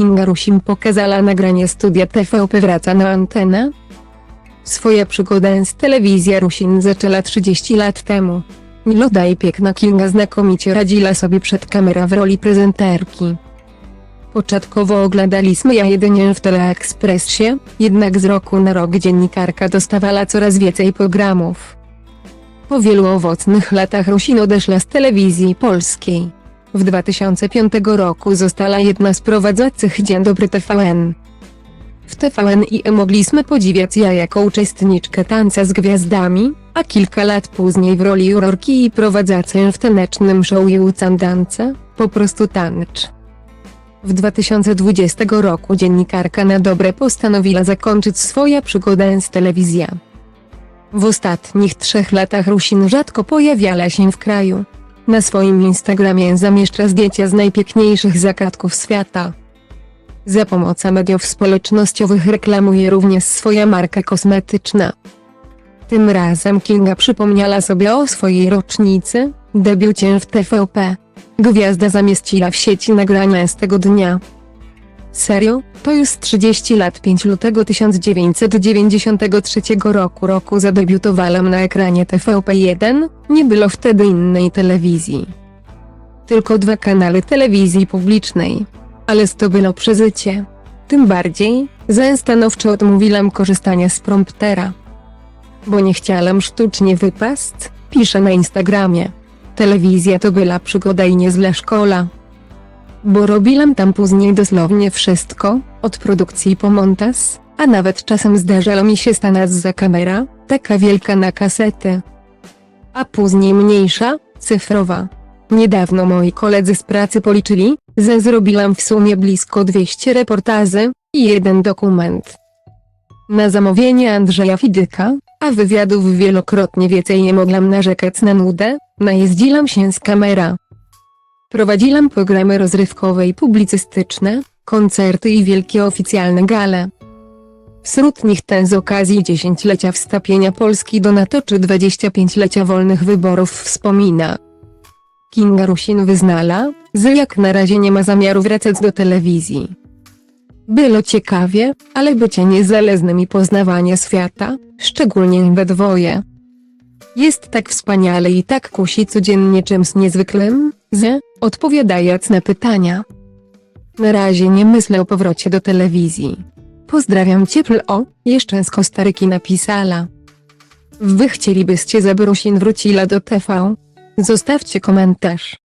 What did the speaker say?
Kinga Rusin pokazała nagranie studia TVP wraca na antenę. Swoja przygodę z telewizją Rusin zaczęła 30 lat temu. Miloda i piękna Kinga znakomicie radziła sobie przed kamerą w roli prezenterki. Początkowo oglądaliśmy ja jedynie w Teleekspresie, jednak z roku na rok dziennikarka dostawała coraz więcej programów. Po wielu owocnych latach Rusin odeszła z telewizji polskiej. W 2005 roku została jedna z prowadzących Dzień Dobry TVN. W TVN i mogliśmy podziwiać ja jako uczestniczkę tańca z gwiazdami, a kilka lat później w roli jurorki i prowadzącej w tanecznym show Dance, po prostu tancz. W 2020 roku dziennikarka na dobre postanowiła zakończyć swoją przygodę z telewizją. W ostatnich trzech latach Rusin rzadko pojawiała się w kraju. Na swoim Instagramie zamieszcza zdjęcia z najpiękniejszych zakatków świata. Za pomocą mediów społecznościowych reklamuje również swoja marka kosmetyczna. Tym razem Kinga przypomniała sobie o swojej rocznicy, debiucie w TVP. Gwiazda zamieściła w sieci nagrania z tego dnia. Serio? To już 30 lat 5 lutego 1993 roku roku zadebiutowałam na ekranie TVP1, nie było wtedy innej telewizji. Tylko dwa kanały telewizji publicznej. Ale to było przeżycie. Tym bardziej, że stanowczo odmówiłam korzystania z promptera. Bo nie chciałam sztucznie wypaść, pisze na Instagramie. Telewizja to była przygoda i niezła szkoła. Bo robiłam tam później dosłownie wszystko, od produkcji po montaż, a nawet czasem zdarzało mi się stanąć za kamera, taka wielka na kasety. A później mniejsza, cyfrowa. Niedawno moi koledzy z pracy policzyli, że zrobiłam w sumie blisko 200 reportaży i jeden dokument. Na zamówienie Andrzeja Fidyka, a wywiadów wielokrotnie więcej nie mogłam narzekać na nudę, najeździłam się z kamera. Prowadziłam programy rozrywkowe i publicystyczne, koncerty i wielkie oficjalne gale. Wśród nich ten z okazji dziesięciolecia wstawienia Polski do NATO czy 25-lecia wolnych wyborów wspomina. Kinga Rusin wyznala, że jak na razie nie ma zamiaru wracać do telewizji. Było ciekawie, ale bycie niezależnym i poznawanie świata, szczególnie we dwoje. Jest tak wspaniale i tak kusi codziennie czymś niezwykłym, że, odpowiadając na pytania. Na razie nie myślę o powrocie do telewizji. Pozdrawiam ciepło, jeszcze z Kostaryki napisała. Wy chcielibyście, żeby Rusin wróciła do TV? Zostawcie komentarz.